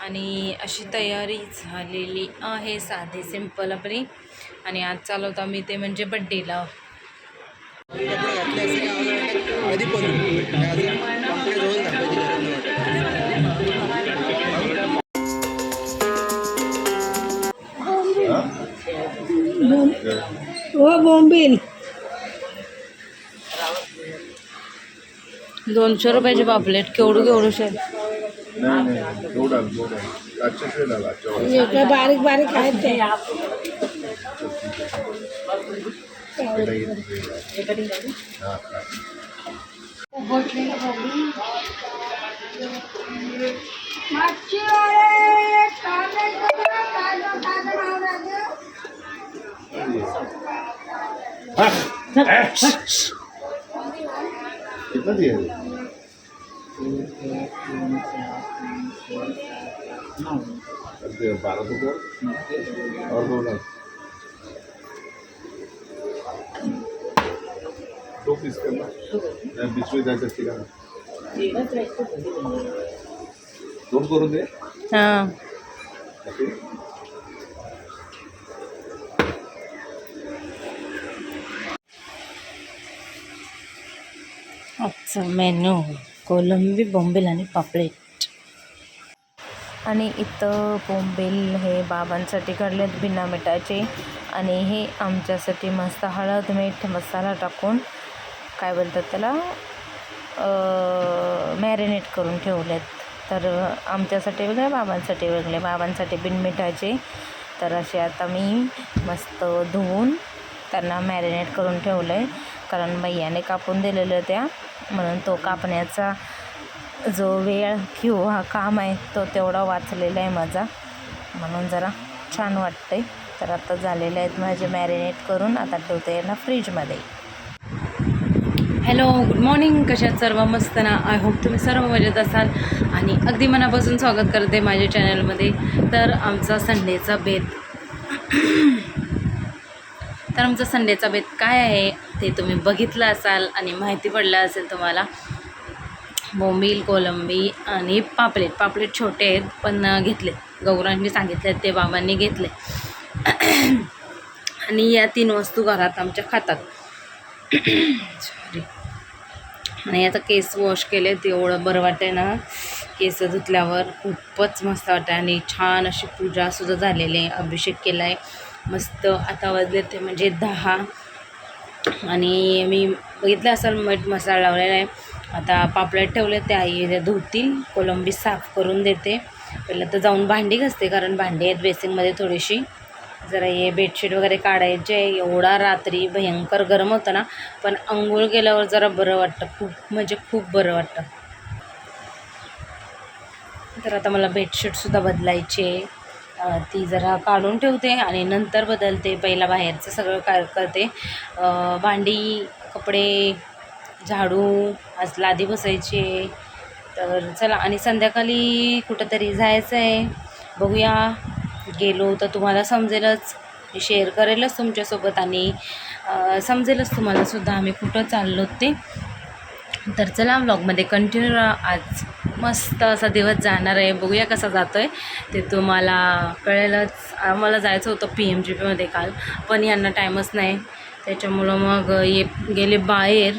आणि अशी तयारी झालेली आहे साधी सिंपल आपली. आणि आज चालवतो आम्ही ते म्हणजे बड्डेला हो बोंबील दोनशे रुपयाची पापलेट केवढू केवढू. इकडे बारीक बारीक आहेत ते. हा, हा. कितना दिया है? कर दिया, बारह सौ को और दो लाख दो पीस करना नाही, बीच में जायचं असते का दोन करून दे हां आजचं मेनू कोलंबी बोंबेल आणि पापलेट. आणि इथं बोंबेल हे बाबांसाठी काढलेत बिना मिठाचे. आणि हे आमच्यासाठी मस्त हळद मीठ मसाला टाकून काय बोलतात त्याला मॅरिनेट करून ठेवलेत. तर आमच्यासाठी वेगळे बाबांसाठी वेगळे. बाबांसाठी बिन मिठाचे. तर असे आता मी मस्त धुवून त्यांना मॅरिनेट करून ठेवलं आहे कारण भैयाने कापून दिलेलं त्या. म्हणून तो कापण्याचा जो वेळ किंवा काम आहे तो तेवढा वाचलेला आहे माझा. म्हणून जरा छान वाटतंय. तर आता झालेले आहेत माझे मॅरिनेट करून. आता ठेवते यांना फ्रीजमध्ये हॅलो गुड मॉर्निंग कशात सर्व? मस्त ना? आय होप तुम्ही सर्व मजेत असाल. आणि अगदी मनापासून स्वागत करते माझ्या चॅनलमध्ये तर आमचा संडेचा बेत तर आमचा संडेचा बेत काय आहे? ते तुम्ही बघितलं असाल आणि माहिती पडलं असेल तुम्हाला. बोंबील कोलंबी आणि पापलेट. पापलेट छोटे आहेत पण घेतले. गौरांनी सांगितले ते बाबांनी घेतले. आणि या तीन वस्तू घरात आमच्या खातात. सॉरी आणि आता केस वॉश केले ते एवढं बरं वाटतंय ना. केस धुतल्यावर खूपच मस्त वाटतं आणि छान अशी पूजासुद्धा झालेली आहे. अभिषेक केला आहे मस्त आता वाजले ते म्हणजे दहा. आणि मी बघितलं असेल मीठ मसाला लावलेला आहे. आता पापलेट ठेवले ते आई धुतील कोलंबी साफ करून देते. पहिलं तर जाऊन भांडी घासते कारण भांडी आहेत बेसिनमध्ये थोडीशी. जरा हे बेडशीट वगैरे काढायचे एवढा रात्री भयंकर गरम होतं ना पण अंघोळ केल्यावर जरा बरं वाटतं. खूप म्हणजे खूप बरं वाटतं. तर आता मला बेडशीटसुद्धा बदलायची आहे. ती जरा काढून ठेवते आणि नंतर बदलते पहिला बाहेरचं सगळं काय करते. भांडी कपडे झाडू आज लादी बसायची. तर चला आणि संध्याकाळी कुठंतरी जायचं आहे बघूया. गेलो तर तुम्हाला समजेलच. शेअर करेलच तुमच्यासोबत आणि समजेलच तुम्हालासुद्धा आम्ही कुठं चाललो ते. तर चला व्लॉगमध्ये कंटिन्यू राहा. आज मस्त असा दिवस जाणार आहे. बघूया कसा जातो आहे ते तुम्हाला कळेलच. आम्हाला जायचं होतं पी एम जी पीमध्ये काल पण यांना टाईमच नाही. त्याच्यामुळं मग ये गेले बाहेर.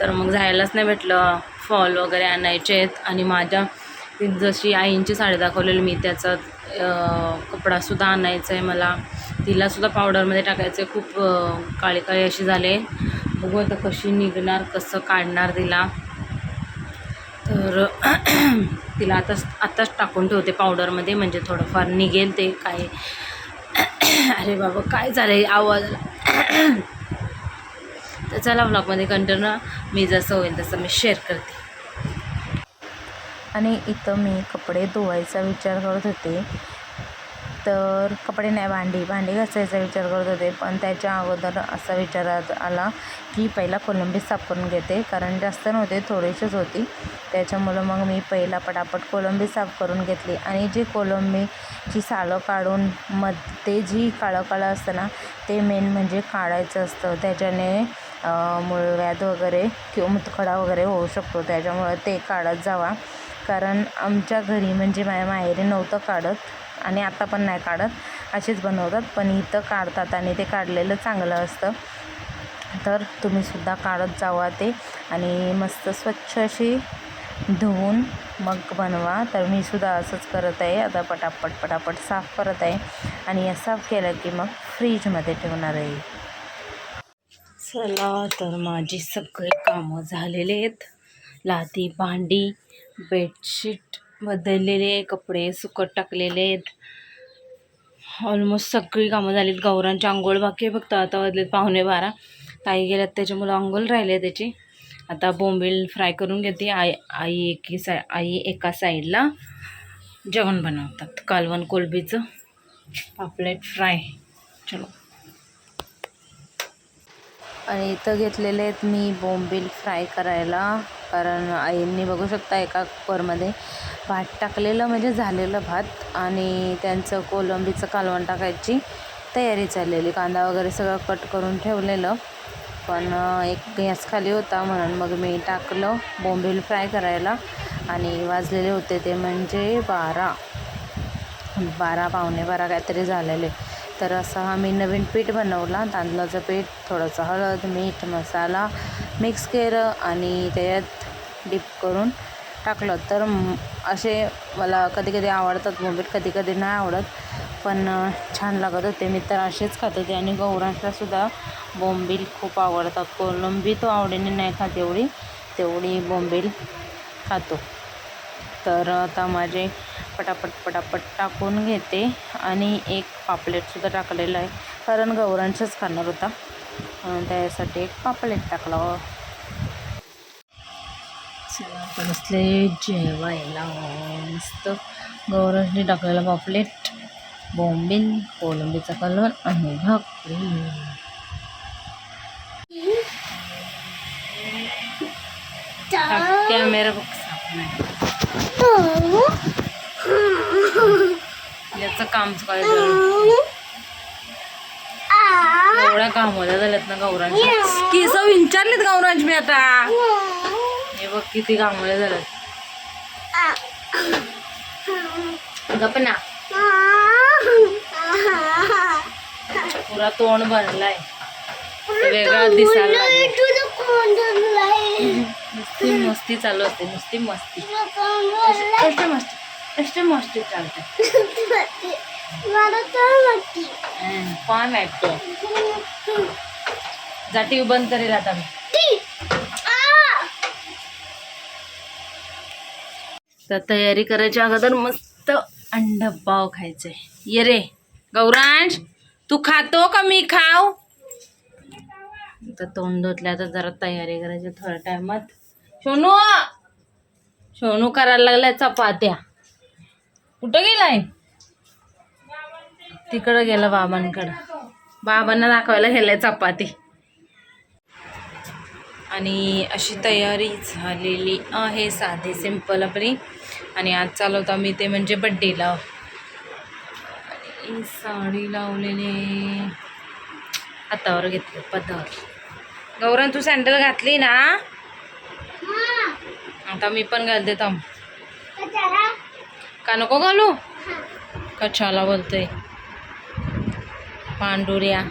तर मग जायलाच नाही भेटलं. फॉल वगैरे आणायचे आहेत. आणि माझ्या जशी आईंची साडी दाखवलेली मी त्याचा कपडासुद्धा आणायचा आहे मला. तिलासुद्धा पावडरमध्ये टाकायचं आहे खूप काळी काळी अशी झाले. बघू आता कशी निघणार कसं काढणार तिला. तर तिला आताच आत्ताच टाकून ठेवते पावडरमध्ये म्हणजे थोडंफार निघेल ते काय. अरे बाबा काय झालं आहे आवाज? तर चला ब्लॉगमध्ये कंटिन्यू मी जसं होईल तसं मी शेअर करते. आणि इथं मी कपडे धुवायचा विचार करत होते. तर कपडे नाही भांडी. भांडी घासायचा विचार करत होते पण त्याच्या अगोदर असा विचारात आला की पहिला कोलंबी साफ करून घेते कारण जास्त नव्हते थोडीशीच होती. त्याच्यामुळं मग मी पहिला पटापट कोलंबी साफ करून घेतली. आणि जी कोलंबीची सालं काढून मग ते जी काळं काळं असतं ना ते मेन म्हणजे काढायचं असतं. त्याच्याने मुळव्याध मूळव्याध वगैरे किंवा मुतखडा वगैरे होऊ शकतो. त्याच्यामुळं ते काढत जावा. कारण आमच्या घरी म्हणजे माझ्या माहेरी नव्हतं काढत. आणि आता पण नाही काढत. असेच बनवतात पण इथं काढतात आणि ते काढलेलं चांगलं असतं. तर तुम्हीसुद्धा काढत जावा ते आणि मस्त स्वच्छ अशी धुवून मग बनवा. तर मी सुद्धा असंच करत आहे. आता पटापट पटापट साफ करत आहे आणि या साफ केलं की मग फ्रीजमध्ये ठेवणार आहे. चला तर माझी सगळी कामं झालेले आहेत. लादी भांडी बेडशीट बदललेले कपडे सुकत टाकलेले आहेत. ऑलमोस्ट सगळी कामं झालीत. गौरांची आंघोळ बाकी आहे फक्त. आता वाजलेत पाहुणे बारा. ताई गेल्यात. त्याच्यामुळं आंघोळ राहिले त्याची. आता बोंबील फ्राय करून घेते. आई आई एकी साय आई एका साईडला जेवण बनवतात. कालवण कोलबीचं पापलेट फ्राय. चलो. आणि इथं घेतलेले आहेत मी बोंबील फ्राय करायला. कारण आईंनी बघू शकता एका कुकरमध्ये भात टाकलेलं म्हणजे झालेलं भात. आणि त्यांचं कोलंबीचं कालवण टाकायची तयारी चाललेली. कांदा वगैरे सगळं कट करून ठेवलेलं. पण एक गॅस खाली होता म्हणून मग मी टाकलं बोंबील फ्राय करायला. आणि वाजलेले होते ते म्हणजे बारा. बारा पावणे बारा काहीतरी झालेले. तर असा हा मी नवीन पीठ बनवला. तांदळाचं पीठ थोडंसं हळद मीठ मसाला मिक्स केलं आणि त्याच्यात डिप करून टाकलं. तर असे मला कधी कधी आवडतात बोंबील कधी कधी नाही आवडत पण छान लागत होते. मी तर असेच खात होते आणि गौरांशलासुद्धा बोंबील खूप आवडतात. कोलंबी तो आवडीने नाही खात एवढी तेवढी बोंबील खातो. तर आता माझे पटापट पटापट टाकून घेते. आणि एक पापलेटसुद्धा टाकलेलं आहे. कारण गौरांचंच खाणार होता. त्यासाठी एक पापलेट टाकला. चला बसले जेवायला. मस्त. गौरांनी टाकलेला पापलेट. बॉम्बिन कोलंबीचा कलर आणि भाकरी. कॅमेरा बघ. याचं काम करायचं एवढ्या कामवाल्या झाल्यात ना गौरांच्या. केस विचारलेत गौरांच मी आता. हे बघ किती कामवाल्या झाल्यात. गप ना. पुरा तोंड भरलाय. वेगळा दिसायला. नुसती मस्ती चालू असते नुसती मस्ती. मस्ती? कष्ट मस्ती चालते कोण वाटते जा टी बंद करेल आता मी तर तयारी करायच्या अगोदर मस्त अंड पाव खायचंय ये रे गौरांश तू खातो का मी खाव तर तोंड धुतल्या तर जरा तयारी करायची थोड्या टायमात सोनू सोनू करायला लागलाय चपात्या कुठं गेलाय? तिकडं गेला बाबांकडं. बाबांना दाखवायला गेलाय चपाती. आणि अशी तयारी झालेली आहे साधी सिंपल आपली. आणि आज चालवतो आम्ही ते म्हणजे बड्डेला आणि साडी लावलेली. हातावर घेतली पदावर गौरव तू सँडल घातली ना? आता मी पण घालते थांब. का नको घालू कशाला बोलतोय पांडुऱ्या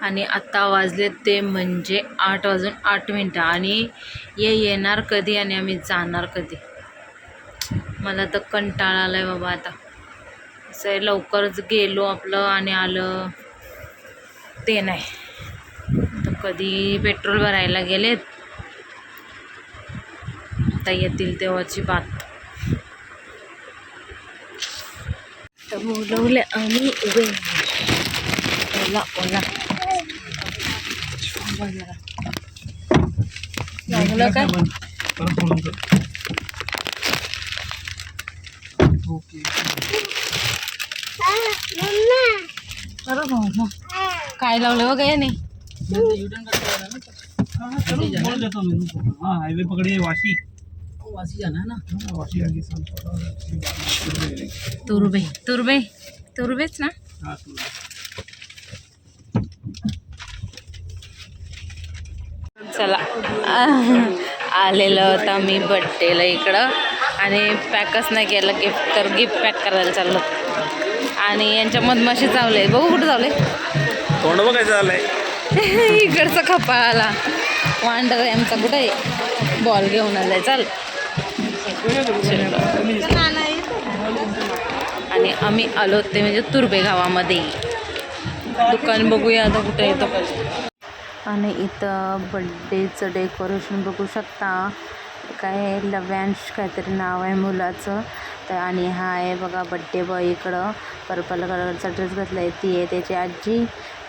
आणि आत्ता वाजले ते म्हणजे आठ वाजून आठ मिनटं. आणि ये येणार कधी आणि आम्ही जाणार कधी? मला तर कंटाळा आलाय बाबा आता. असं लवकरच गेलो आपलं आणि आलं. ते नाही. कधी पेट्रोल भरायला गेलेत? आता येतील तेव्हाची बात. तर बोलवले आणि उभे. ओला ओला. लागलं काय काय लावलं बघा याने? बोल देतो मी हाँ हाईवे पकड़िए वाशी वाशी जाना है ना वाशी आगे तुरबे तुरबे तुरबेच ना हाँ चला आलेलं होतं मी बड्डेला इकडं आणि पॅकच नाही केलं गिफ्ट तर गिफ्ट पॅक करायला चाललो आणि यांच्या मधमाशी चावले बघू कुठं चावले तोंड बघायचं झालंय इकडचा खपा आला. वांडर आहे आमचा कुठं? आहे बॉल घेऊन आलाय. चाल. आणि आम्ही आलो ते म्हणजे तुर्बे गावामध्ये. दुकान बघूया आता कुठे येतो. आणि इथं बड्डेचं डेकोरेशन बघू शकता. काय लव्यांश काहीतरी नाव आहे मुलाचं. तर आणि हा आहे बघा बड्डे बॉय इकडं. पर्पल कलरचा ड्रेस घातला आहे ती आहे त्याची आजी.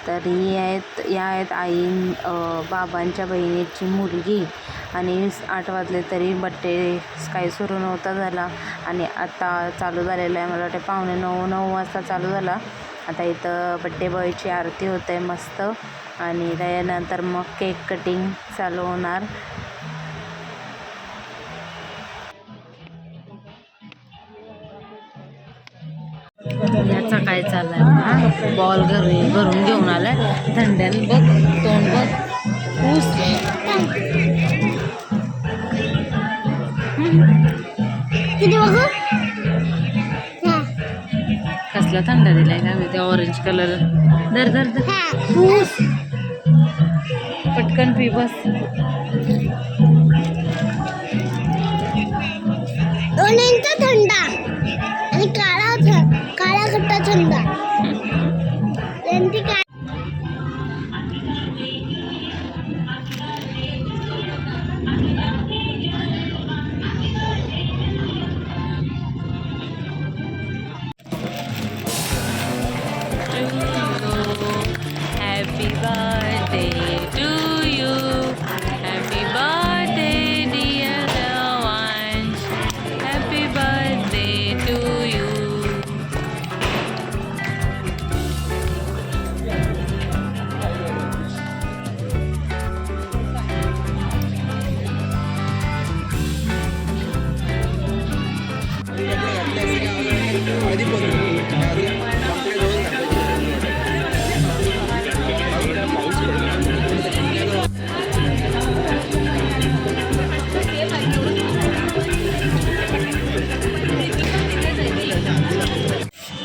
तर ही आहेत या आहेत आई बाबांच्या बहिणीची मुलगी. आणि आठ वाजले तरी बड्डे काही सुरू नव्हता झाला. आणि आता चालू झालेला आहे मला वाटते पावणे नऊ नऊ वाजता चालू झाला. आता इथं बड्डे बॉयची आरती होते मस्त. आणि त्यानंतर मग केक कटिंग चालू होणार. याचा काय चाललाय हा बॉल घरी भरून घेऊन आलाय. थंड्यान बघ तोंड बघ. ऊस कसला थंडा दिलाय का ते ऑरेंज कलर दर दर दर ऊस पटकन पी बस.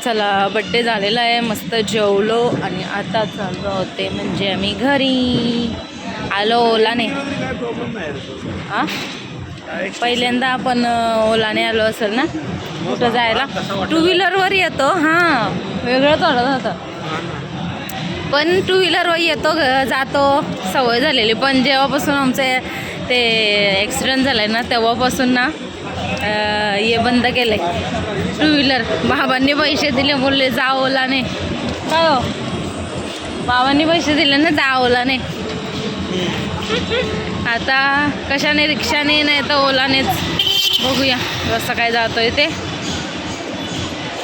चला बड्डे झालेला आहे मस्त जेवलो आणि आता चाललो होते म्हणजे आम्ही घरी. आलो ओलाने. हां पहिल्यांदा आपण ओलाने आलो असेल ना? कुठं जायला? टू व्हीलरवर येतो हां. वेगळंच वाटत होतं. पण टू व्हीलरवर येतो ग जातो. सवय झालेली. पण जेव्हापासून आमचे ते ॲक्सिडेंट झालं आहे ना तेव्हापासून ना हे बंद केलं आहे टू व्हीलर बाबांनी पैसे दिले बोलले जा ओला काय हो. बाबांनी पैसे दिले ना जा नाही आता कशाने रिक्षाने नाही तर ओलानेच. बघूया कसं काय जातोय ते.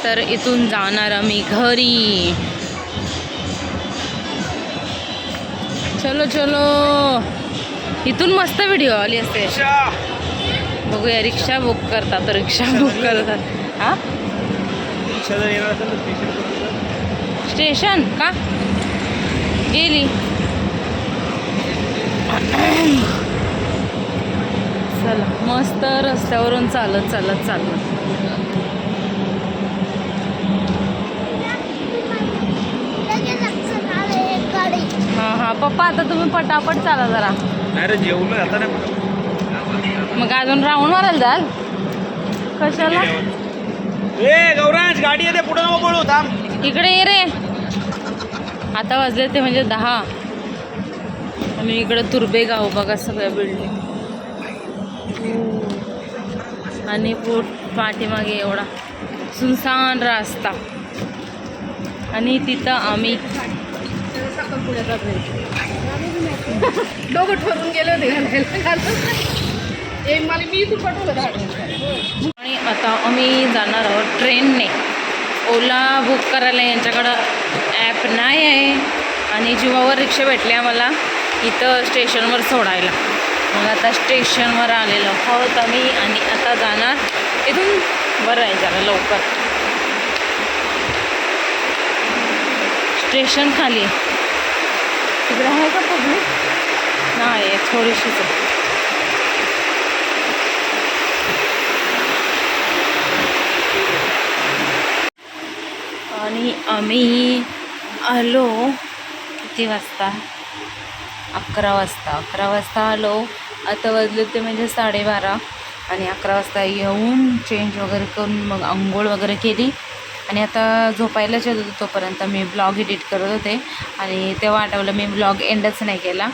तर इथून जाणार आम्ही घरी. चलो चलो. इथून मस्त व्हिडिओ आली असते. बघूया रिक्षा बुक करतात रिक्षा बुक करतात. हा? स्टेशन का? गेली. चला मस्त रस्त्यावरून चालत चालत चालत. लगेच लक्षात आलं एक गाडी हां हां पप्पा आता तुम्ही पटापट चाला जरा. नाही रे जेवलो आता नाही मग अजून राऊंड मारायला जाल? कशाला? ए गौरांश गाडी येते पुढे नको बोलू थांब. इकडे ये रे. आता वाजले ते म्हणजे दहा. आणि इकडं तुर्बे गाव बघा सगळ्या बिल्डिंग आणि पोट पाठीमागे एवढा सुनसान रास्ता. आणि तिथं आम्ही डोकं ठरून गेले होते घालायला. आणि आता आम्ही जाणार आहोत ट्रेनने. ओला बुक करायला यांच्याकडं ॲप नाही आहे. आणि जीवावर रिक्षा भेटली आम्हाला इथं स्टेशनवर सोडायला. मग आता स्टेशनवर आलेलो आहोत आम्ही आणि आता जाणार इथून बरं आहे जरा लवकर. स्टेशन खाली. तिकडे आहे का पब्लिक नाही आहे थोडीशीच आणि आम्ही आलो किती वाजता? अकरा वाजता. अकरा वाजता आलो. आता वाजले ते म्हणजे साडेबारा आणि अकरा वाजता येऊन चेंज वगैरे करून मग आंघोळ वगैरे केली. आणि आता झोपायलाच येत होतो तोपर्यंत. मी ब्लॉग एडिट करत होते. आणि तेव्हा आठवलं मी ब्लॉग एंडच नाही केला.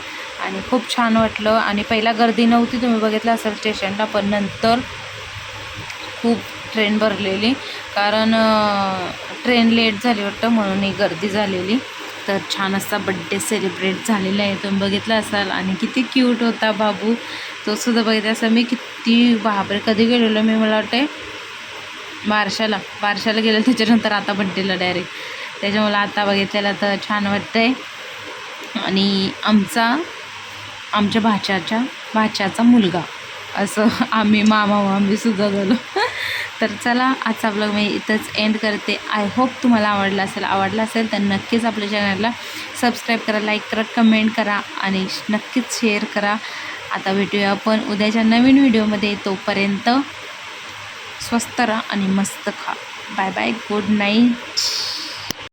आणि खूप छान वाटलं. आणि पहिला गर्दी नव्हती. तुम्ही बघितलं असेल स्टेशनला पण नंतर खूप ट्रेन भरलेली. कारण ट्रेन लेट झाली वाटतं म्हणून ही गर्दी झालेली. तर छान असा बड्डे सेलिब्रेट झालेला आहे. तुम्ही बघितला असाल. आणि किती क्यूट होता बाबू. तो सुद्धा बघितला असाल. मी किती बापरे कधी गेलेलो मी मला वाटते बारशाला बारशाला गेलो त्याच्यानंतर आता बड्डेला डायरेक्ट त्याच्यामुळे आता बघितलेला तर छान वाटतंय. आणि आमचा आमच्या भाच्याच्या भाच्याचा मुलगा. असं आम्ही मामा मामी सुद्धा झालो तर चला आजचा ब्लॉग मी इथंच एंड करते. आय होप तुम्हाला आवडला असेल आवडला असेल तर नक्कीच आपल्या चॅनलला सबस्क्राईब करा लाईक करा कमेंट करा आणि नक्कीच शेअर करा. आता भेटूया आपण उद्याच्या नवीन व्हिडिओमध्ये तोपर्यंत स्वस्त राहा आणि मस्त खा. Bye bye good night